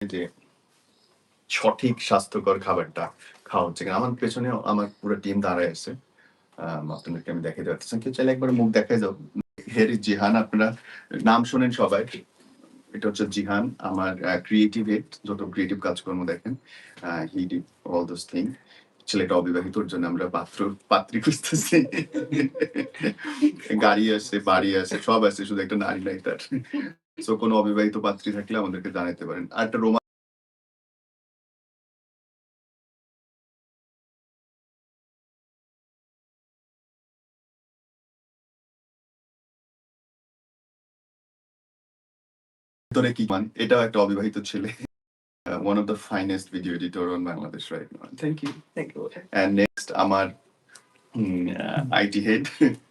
যে সঠিক স্বাস্থ্যকর খাবারটা খাওয়া হচ্ছে। আমার পেছনেও আমার পুরো টিম দাঁড়ায় আছে। আপনাদেরকে আমি দেখাতে পারতেছি কেউ চাইলে একবার মুখ দেখায় যাও। হের জিহান আপনারা নাম শোনেন সবাই। এটা হচ্ছে জিহান আমার ক্রিয়েটিভ হেড যত ক্রিয়েটিভ কাজকর্ম দেখেন। He did all those thing. ছেলেটা অবিবাহিত ওর জন্য আমরা পাত্র পাত্রী খুঁজতেছি। গাড়ি আছে, বাড়ি আছে, সব আছে শুধু একটা নারী নাই তার। সো কোনো অবিবাহিত পাত্রী থাকলে আমাদেরকে জানাতে পারেন। আর একটা রোমান এটাও একটা অবিবাহিত ছেলে। One of the finest video editor Bangladesh right thank you thank you next আমার IT head uh,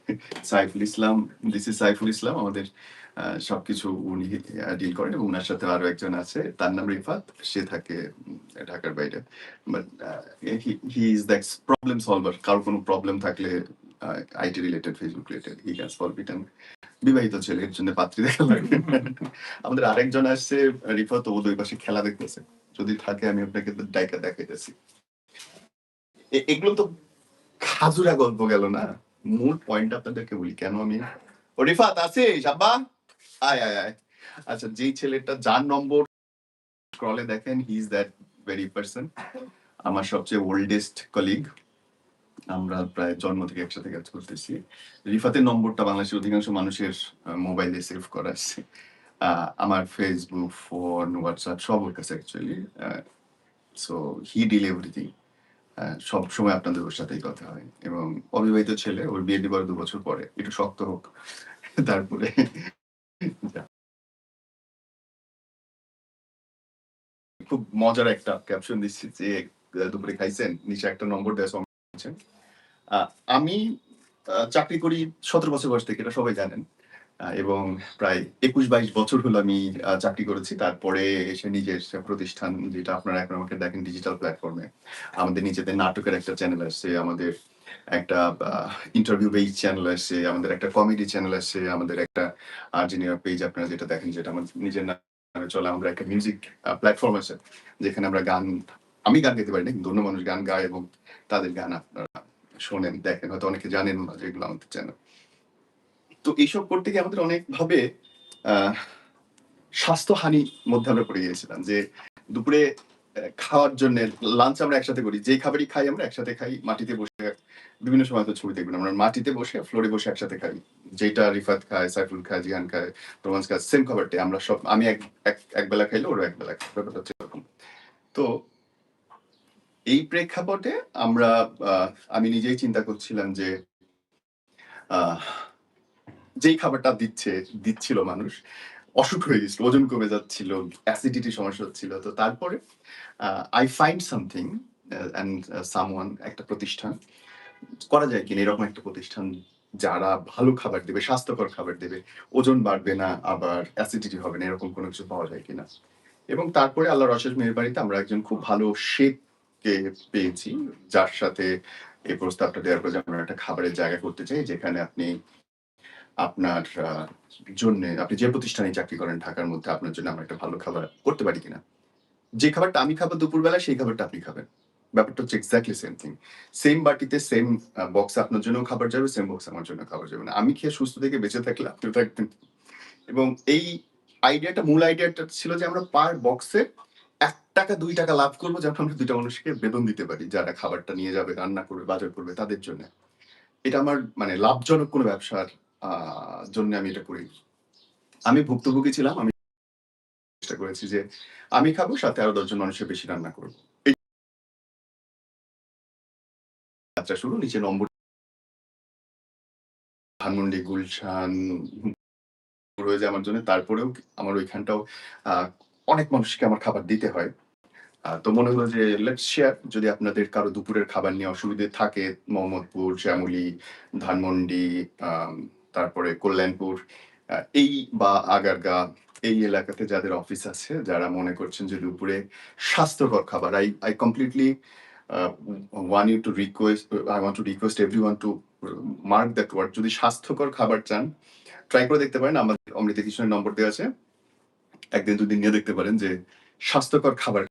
Saiful Islam this is Saiful Islam, আমাদের সবকিছু উনি ডিল করেন এবং ওনার সাথে আরও একজন আছে, তার নাম রিফাত, সে থাকে ঢাকার বাইরে। But he is the problem solver কারও কোনো প্রবলেম থাকলে IT related Facebook related he can solve it বিবাহিত ছেলে, এর জন্য পাত্রী দেখা লাগবে আমাদের আরেকজন আসছে, রিফাত, ও দুই পাশে খেলা দেখতেছে। যদি থাকে, আমি আপনাকে ডাইকা দেখাইতেছি। এগুলো তো খাজুরা গল্প গেল না? মূল পয়েন্ট আপনাদেরকে বলি, কেন আমি? ও রিফাত আছিস আব্বা আয় আয় আয়। আচ্ছা যেই ছেলেটা, যার নম্বর স্ক্রলে দেখেন he is that very person আমার সবচেয়ে ওল্ডেস্ট কলিগ আমরা প্রায় জন্ম থেকে একসাথে কাজ করতেছি। রিফাতের নম্বরটা বাংলাদেশের অধিকাংশ মানুষের মোবাইলে সেভ করা আছে। আমার ফেসবুক ফোন হোয়াটসঅ্যাপ সব ওর কাছে actually so he deal everything সব সময় আপনাদের ওর সাথেই কথা হয়। এবং অবিবাহিত ছেলে, ওর বিয়ে দিবার দু বছর পরে। একটু শক্ত হোক। তারপরে খুব মজার একটা ক্যাপশন দিচ্ছি যে, দুপুরে খাইছেন, নিচে একটা নম্বর দেওয়া সঙ্গে আমি চাকরি করি সতেরো বছর বয়স থেকে, এটা সবাই জানেন। এবং প্রায় একুশ বাইশ বছর হলো আমি চাকরি করেছি। তারপরে এসে নিজের প্রতিষ্ঠান যেটা আপনারা এখন আমাকে দেখেন ডিজিটাল প্ল্যাটফর্মে আমাদের নিজেদের নাটকের একটা চ্যানেল আসছে, আমাদের একটা ইন্টারভিউ বেজ চ্যানেল আসছে, আমাদের একটা কমেডি চ্যানেল আসছে, আমাদের একটা আর্জেনিয়ার পেজ আপনারা যেটা দেখেন, যেটা আমার নিজের নামে চলে। আমাদের একটা মিউজিক প্ল্যাটফর্ম আছে, যেখানে আমরা গান, আমি গান গাইতে পারি না কিন্তু অন্য মানুষ গান গায় এবং তাদের গান আপনারা শোনেন, দেখেন। হয়তো অনেকে জানেন না যেগুলো আমাদের চ্যানেল তো এইসব করতে গিয়ে আমাদের অনেকভাবে আহ, স্বাস্থ্যহানির মধ্যে আমরা পড়ে গিয়েছিলাম যে দুপুরে খাওয়ার জন্য লাঞ্চ আমরা একসাথে করি যে খাবারই খাই আমরা একসাথে খাই মাটিতে বসে বিভিন্ন সময় তো ছবি দেখবেন আমরা মাটিতে বসে ফ্লোরে বসে একসাথে খাই। যেটা রিফাত খায় সাইফুল খায় জিহান খায় রোমান্স খায় সেম খাবারটাই আমরা সব আমি এক এক- বেলা খাইলে ওরা এক বেলা খায় ব্যাপারটা হচ্ছে এরকম। তো এই প্রেক্ষাপটে আমরা আমি নিজেই চিন্তা করছিলাম যে যেই খাবারটা দিচ্ছে, দিচ্ছিল মানুষ, অসুখ হয়ে গেছিল, ওজন কমে যাচ্ছিল অ্যাসিডিটি সমস্যা হচ্ছিল। তো তারপরে I find something and someone একটা প্রতিষ্ঠান, করা যায় কিনা, এরকম একটা প্রতিষ্ঠান, যারা ভালো খাবার দেবে, স্বাস্থ্যকর খাবার দেবে, ওজন বাড়বে না, আবার অ্যাসিডিটি হবে না, এরকম কোনো কিছু পাওয়া যায় কিনা। এবং তারপরে আল্লাহ রশেষ মেয়ের বাড়িতে আমরা একজন খুব ভালো শেফকে পেয়েছি, যার সাথে এই প্রস্তাবটা দেওয়ার পর আমরা একটা খাবারের জায়গা করতে চাই, যেখানে আপনি আপনার জন্য আপনি যে প্রতিষ্ঠানে চাকরি করেন ঢাকার মধ্যে আপনার জন্য আমরা একটা ভালো খাবার করতে পারি কিনা? যে খাবারটা আমি খাব দুপুরবেলা সেই খাবারটা আপনি খাবেন। ব্যাপারটা হচ্ছে এক্স্যাক্টলি সেম থিং সেম বাটিতে সেম বক্সে আপনার জন্য খাবার যাবে সেম বক্স আমার জন্য খাবার যাবে না। আমি খেয়ে সুস্থ থেকে বেঁচে থাকলে আপনিও থাকবেন। এবং এই আইডিয়াটা, মূল আইডিয়াটা ছিল যে আমরা পার বক্সে এক টাকা, দুই টাকা লাভ করব যেন আমরা দুইটা মানুষকে বেতন দিতে পারি, যারা খাবারটা নিয়ে যাবে, রান্না করবে, বাজার করবে তাদের জন্য। এটা আমার মানে লাভজনক কোনো ব্যবসার জন্য আমি এটা করি। আমি ভুক্তভোগী ছিলাম, আমি চেষ্টা করেছি যে আমি খাব, সাথে আরও দশজন মানুষের বেশি রান্না করব। যাত্রা শুরু, নিচে নম্বর ধানমন্ডি, গুলশান রয়েছে আমার জন্য। তারপরেও আমার ওইখানটাও অনেক মানুষকে আমার খাবার দিতে হয়। তো মনে হলো যে লেটস শেয়ার যদি আপনাদের কারও দুপুরের খাবার নিয়ে অসুবিধে থাকে, মোহাম্মদপুর, শ্যামলী, ধানমন্ডি তারপরে কল্যাণপুর এই বা আগারগা, এই এলাকাতে যাদের অফিস আছে, যারা মনে করছেন যে দুপুরে স্বাস্থ্যকর খাবার I I completely want you to request I want to request everyone to mark that word যদি স্বাস্থ্যকর খাবার চান ট্রাই করে দেখতে পারেন, আমাদের অমৃত কৃষ্ণের নম্বর দেওয়া আছে। একদিন দুদিন নিয়ে দেখতে পারেন যে স্বাস্থ্যকর খাবার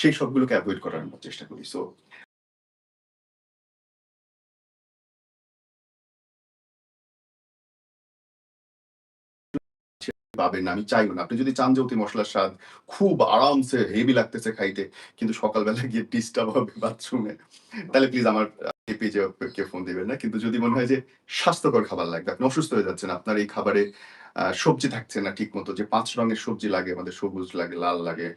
সেই সবগুলোকে অ্যাভয়েড করার আমরা চেষ্টা করি। সো পাবেন। আমি চাইও না। আপনি যদি চান যে অতি মসলার স্বাদ খুব আরামসে হেভি লাগতেছে খাইতে, কিন্তু সকালবেলা গিয়ে ডিস্টার্ব হবে বাথরুমে, তাহলে প্লিজ আমার পেজে কেউ ফোন দিবেন না। কিন্তু যদি মনে হয় যে স্বাস্থ্যকর খাবার লাগবে, আপনি অসুস্থ হয়ে যাচ্ছেন, আপনার এই খাবারে সবজি থাকছে না ঠিক মতো যে পাঁচ রঙের সবজি লাগে, আমাদের সবুজ লাগে, লাল লাগে,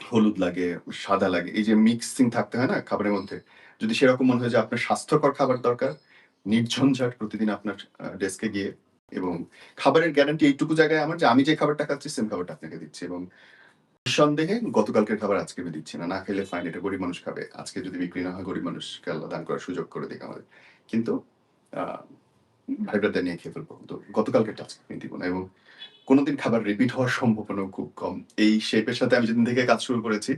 হলুদ লাগে, সাদা লাগে। এই যে মিক্সিং থাকতে হয় না খাবারের মধ্যে? যদি সেরকম মনে হয় যে আপনার স্বাস্থ্যকর খাবার দরকার, নির্ঝঞ্ঝাট প্রতিদিন আপনার ডেস্কে গিয়ে এবং খাবারের গ্যারান্টি এইটুকু জায়গায় আমার যে আমি যে খাবারটা খাচ্ছি সেম খাবারটা আপনাকে দিচ্ছি এবং নিঃসন্দেহে গতকালকের খাবার আজকে আমি দিচ্ছি না। না খেলে ফাইন এটা গরিব মানুষ খাবে। আজকে যদি বিক্রি না হয় গরিব মানুষকে আল্লাহ দান করার সুযোগ করে দিক আমাদের। কিন্তু আ নিয়ে খেয়ে ফেলব। তো গতকালকেরটা আজকে আমি দিব না এবং কোনোদিন খাবার রিপিট হওয়ার সম্ভাবনাও খুব কম। এই শেপের সাথে আমি যেদিন থেকে কাজ শুরু করেছি,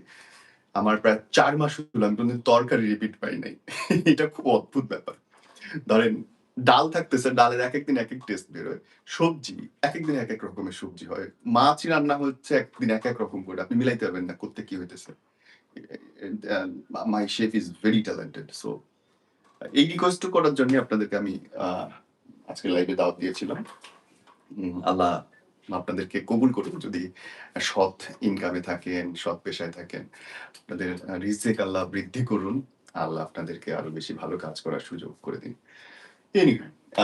আমার প্রায় চার মাস হলো আমি কোনদিন তরকারি রিপিট পাই নাই। এটা খুব অদ্ভুত ব্যাপার। ধরেন ডাল থাকতেছে, ডালের একেক দিন এক টেস্ট বেরোয়। সবজি, একেক দিন এক রকমের সবজি হয়। মাছই রান্না হচ্ছে একদিন এক এক রকম করে। আপনি মিলাইতে পারবেন না করতে কি হইতেছে। My chef is very talented. So এই রিকোয়েস্ট করার জন্য আপনাদেরকে আমি আজকে লাইভে দাওয়াত দিয়েছিলাম। আল্লাহ আপনাদেরকে কবুল করুন যদি সৎ ইনকামে থাকেন, সৎ পেশায় থাকেন। আপনাদের রিজিক আল্লাহ বৃদ্ধি করুন। আল্লাহ আপনাদেরকে আরও বেশি ভালো কাজ করার সুযোগ করে দিন।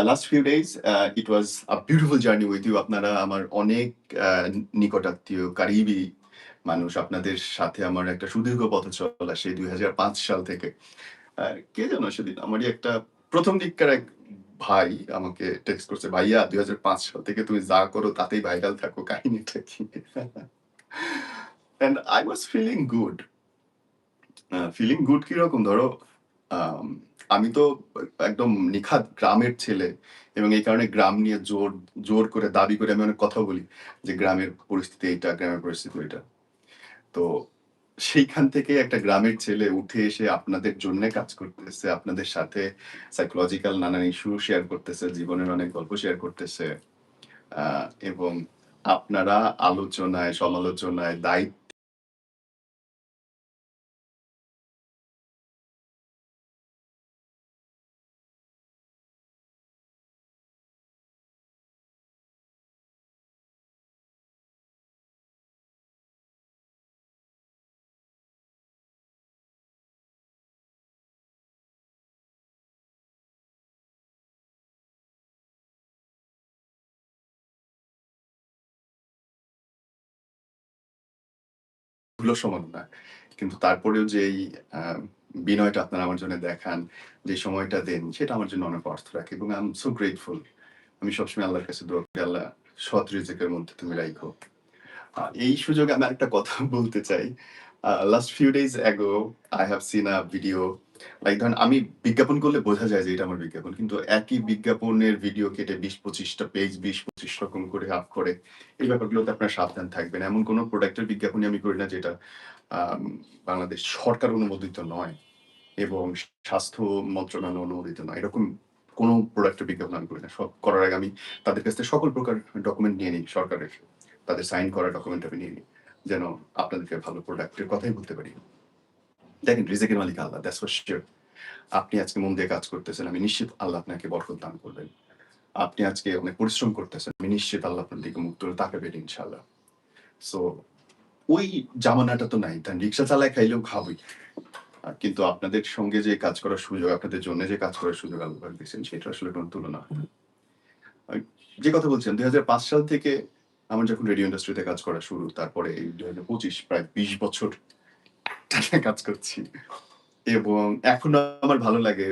Last few days uh it was a beautiful journey with you. আপনারা আমার অনেক আ নিকটাত্মীয়, কারিবি মানুষ। আপনাদের সাথে আমার একটা সুদীর্ঘ পথ চলা সেই ২০০৫ সাল থেকে। কে যেন সেদিন আমারই একটা ১ম দিককার এক ভাই আমাকে টেক্সট করছে, "ভাইয়া ২০০৫ সাল থেকে তুমি যা করো তাতেই ভাইরাল থাকো। কাহিনীটা কি?" And I was feeling good. Feeling good কীরকম? ধরো আমি তো একদম নিখাত গ্রামের ছেলে এবং এই কারণে গ্রাম নিয়ে জোর জোর করে দাবি করে আমি অনেক কথা বলি যে গ্রামের পরিস্থিতি এইটা, গ্রামের পরিস্থিতি ওইটা। তো সেইখান থেকে একটা গ্রামের ছেলে উঠে এসে আপনাদের জন্য কাজ করতেছে, আপনাদের সাথে সাইকোলজিক্যাল নানান ইস্যু শেয়ার করতেছে, জীবনের অনেক গল্প শেয়ার করতেছে। এবং আপনারা আলোচনায়, সমালোচনায়, দায়িত্ব গুলো সমান না। কিন্তু তারপরেও যে এই বিনয়টা আপনারা আমার জন্য দেখান, যে সময়টা দেন সেটা আমার জন্য অনেক অর্থ রাখে এবং আই এম সো গ্রেটফুল। আমি সবসময় আল্লাহর কাছে দোয়া করি, "আল্লাহ সৎ রিজিকের মধ্যে তুমি রাইখো।" এই সুযোগে আমি একটা কথা বলতে চাই। Last few days ago I have seen a video like ধরেন, আমি বিজ্ঞাপন করলে বোঝা যায় যে এটা আমার বিজ্ঞাপন। কিন্তু একই বিজ্ঞাপনের ভিডিও কেটে ২০-২৫ টা পেজ ২০-২৫ রকম করে আপ করে, এই ব্যাপারগুলোতে আপনারা সাবধান থাকবেন। এমন কোন প্রোডাক্টের বিজ্ঞাপনই আমি করি না যেটা বাংলাদেশ সরকার অনুমোদিত নয় এবং স্বাস্থ্য মন্ত্রণালয় অনুমোদিত নয়। এরকম কোন প্রোডাক্টের বিজ্ঞাপন আমি করি না। সব করার আগে আমি তাদের কাছ থেকে সকল প্রকার ডকুমেন্ট নিয়ে নিই সরকারের। তাদের সাইন করা ডকুমেন্ট আমি নিয়ে নিই। যেন আপনাদেরকে ভালো প্রোডাক্টের কথাই বলতে পারি। দেখেন রিজিকের মালিক আল্লাহ, দ্যাটস ফর সিউর। আপনি আজকে মন দিয়ে কাজ করতেছেন। আমি নিশ্চিত আল্লাহ আপনাকে বরকত দান করবেন। আপনি আজকে অনেক পরিশ্রম করতেছেন। আমি নিশ্চিত আল্লাহ আপনার দিকে মুখ তুলে তাকাবেন ইনশাআল্লাহ। সো ওই জামানাটা তো নাই। দেন রিক্সা চালায় খাইলেও খাবই। কিন্তু আপনাদের সঙ্গে যে কাজ করার সুযোগ, আপনাদের জন্য যে কাজ করার সুযোগ আল্লাহ দিয়েছেন সেটা আসলে কোন তুলনা যে কথা বলছেন ২০০৫ সাল থেকে আমার যখন রেডিও ইন্ডাস্ট্রিতে কাজ করা শুরু, তারপরে এই ২০২৫ প্রায় ২০ বছর টানা কাজ করছি। এবং এখনও আমার ভালো লাগে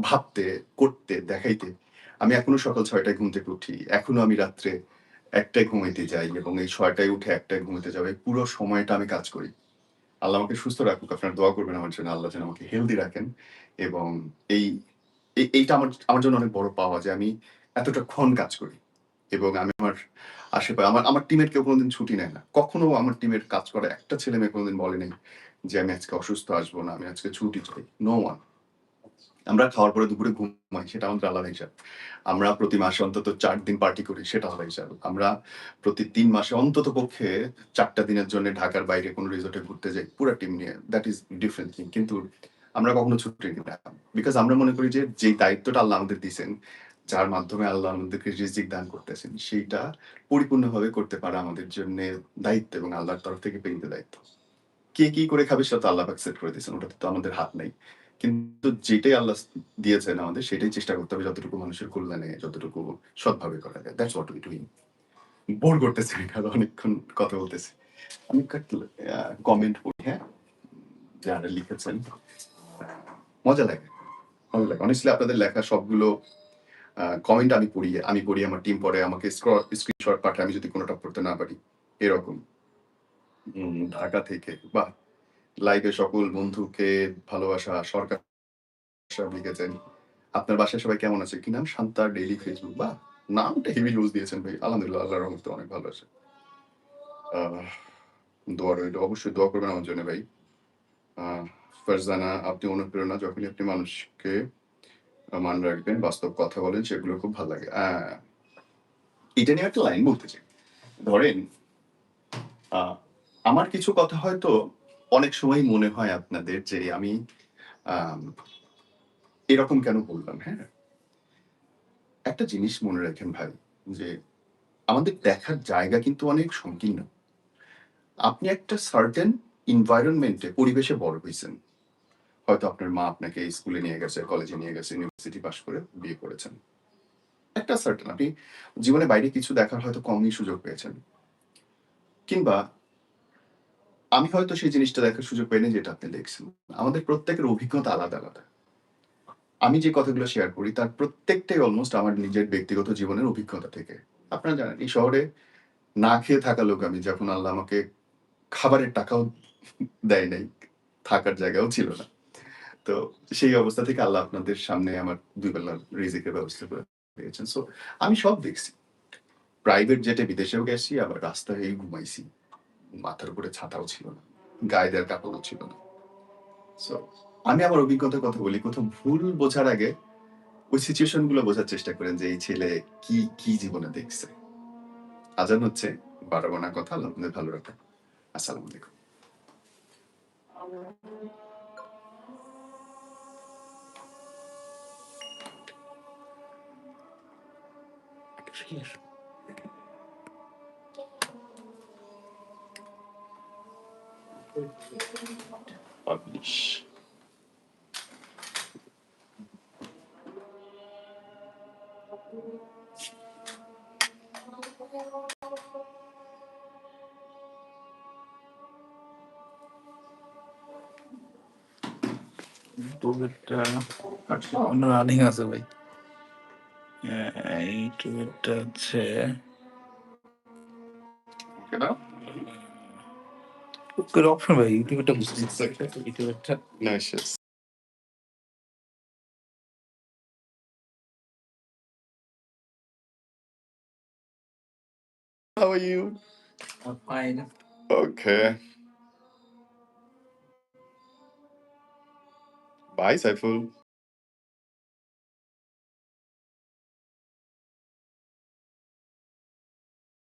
ভাবতে, করতে, দেখাইতে। আমি এখনও সকাল ছয়টায় ঘুম থেকে উঠি। এখনও আমি রাত্রে একটাই ঘুমাইতে যাই এবং এই ছয়টায় উঠে ১ টায় ঘুমাতে যাব। পুরো সময়টা আমি কাজ করি। আল্লাহ আমাকে সুস্থ রাখুক। আপনারা দোয়া করবেন আমার জন্য। আল্লাহ যেন আমাকে হেলদি রাখেন এবং এই এইটা আমার আমার জন্য অনেক বড় পাওয়া যে আমি এতটা ক্ষণ কাজ করি। এবং আমি আমার আশেপাশে আমার আমার টিমের কেউ কোনোদিন ছুটি নেয় না। কখনো আমার টিমের কাজ করে একটা ছেলে মেয়ে কোনোদিন বলে নেই যে, আমি আজকে অসুস্থ, আসব না, আমি আজকে ছুটি চাই। নো ওয়ান আমরা খাওয়ার পরে দুপুরে ঘুমাই, সেটা আমাদের আলাদা হিসাব। আমরা প্রতি মাসে অন্তত চার দিন পার্টি করি, সেটা আলাদা হিসাব। আমরা প্রতি তিন মাসে অন্তত পক্ষে চারটা দিনের জন্য ঢাকার বাইরে কোনো রিসোর্টে ঘুরতে যাই, পুরো টিম নিয়ে। দ্যাট ইজ ডিফারেন্ট থিং কিন্তু আমরা কখনো ছুটি নিই না। বিকজ আমরা মনে করি যে, যেই দায়িত্বটা আল্লাহ আমাদের দিয়েছেন যার মাধ্যমে আল্লাহ আমাদেরকে রিজিক দান করতেছেন, সেইটা পরিপূর্ণভাবে করতে পারা আমাদের জন্য দায়িত্ব এবং আল্লাহর তরফ থেকে পেইতে দায়িত্ব। কে কি করে খাবে সেটা তো আল্লাহ অ্যাকসেপ্ট করে দিয়েছেন, ওটা তো আমাদের হাত নেই। কিন্তু যেটাই আল্লাহ দিয়েছেন আমাদের, সেটাই চেষ্টা করতে হবে যতটুকু মানুষের কল্যাণে, যতটুকু সৎভাবে করা যায়। That's what we doing bore করতেছি এখানে অনেকক্ষণ কথা বলতেছি। আমি কমেন্ট পড়ি হ্যাঁ? যারা লিখেছেন, মজা লাগে। ভালো লাগে। অনেস্টলি আপনাদের লেখা সবগুলো কমেন্ট আমি পড়ি আমি পড়ি আমার টিম পড়ে আমাকে স্ক্রিনশট পাঠায়, আমি যদি কোনোটা পড়তে না পারি, এরকম। ঢাকা থেকে বা লাইভে সকল বন্ধুকে ভালোবাসা, সরকার লিখেছেন। আপনার বাসায় সবাই কেমন আছে? কি নাম? শান্তা ডেইলি ফেসবুক বা নামটা হেভি ইউজ দিয়েছেন ভাই। আলহামদুলিল্লাহ, আল্লাহর রহমতে অনেক ভালো আছে। দোয়া রইল। অবশ্যই দোয়া করবেন আমার জন্য ভাই। ফারজানা, আপনি অনুপ্রেরণা, যখনই আপনি মানুষকে মান রাখবেন বাস্তব কথা বলেন সেগুলো খুব ভালো লাগে। এটা নিয়ে একটা লাইন বলতে চাই। ধরেন আমার কিছু কথা হয়তো অনেক সময় মনে হয় আপনাদের যে আমি আম, এরকম কেন বললাম হ্যাঁ? একটা জিনিস মনে রাখেন ভাই যে আমাদের দেখার জায়গা কিন্তু অনেক সংকীর্ণ। আপনি একটা সার্টেন এনভায়রনমেন্টে পরিবেশে বড় হয়েছেন। হয়তো আপনার মা আপনাকে স্কুলে নিয়ে গেছে কলেজে নিয়ে গেছে ইউনিভার্সিটি পাশ করে বিয়ে করেছেন। একটা সার্টেন আপনি জীবনে বাইরে কিছু দেখার হয়তো কমই সুযোগ পেয়েছেন। কিংবা আমি হয়তো সেই জিনিসটা দেখার সুযোগ পাইনি যেটা আপনি দেখছেন। আমাদের প্রত্যেকের অভিজ্ঞতা আলাদা আলাদা। আমি যে কথাগুলো শেয়ার করি, তার প্রত্যেকটাই অলমোস্ট আমার নিজের ব্যক্তিগত জীবনের অভিজ্ঞতা থেকে। আপনারা জানেন, এই শহরে না খেয়ে থাকা লোক আমি, যখন আল্লাহ আমাকে খাবারের টাকাও দেয় নাই, থাকার জায়গাও ছিল না। তো সেই অবস্থা থেকে আল্লাহ আপনাদের সামনে আমার দুই বেলা রিজিকের ব্যবস্থা করে দিয়েছেন। সো আমি সব দেখছি। প্রাইভেট জেটে বিদেশেও গেছি, আবার রাস্তায় ঘুমাইছি। মাথার উপরে ছাতাও ছিল না গায়ে দেওয়ার কাপড়ও ছিল না। সো আমি আমার অভিজ্ঞতার কথা বলি, কোথাও ভুল বোঝার আগে ওই সিচুয়েশনগুলো বোঝার চেষ্টা করেন যে এই ছেলে কি কি জীবনে দেখছে। আজান হচ্ছে বাড়াবো না কথা, আল্লাহ আপনাদের ভালো রাখা আসসালামু আলাইকুম। Publish. টুয়েটটা অন্য রানিং আছে ভাই এই টুয়েটটা হচ্ছে কেন করে অপশন ভাই ইউটিউবটা বুঝতে ইউটিউবটা Nice. yes. How are you? Fine Okay. Bye, Saiful.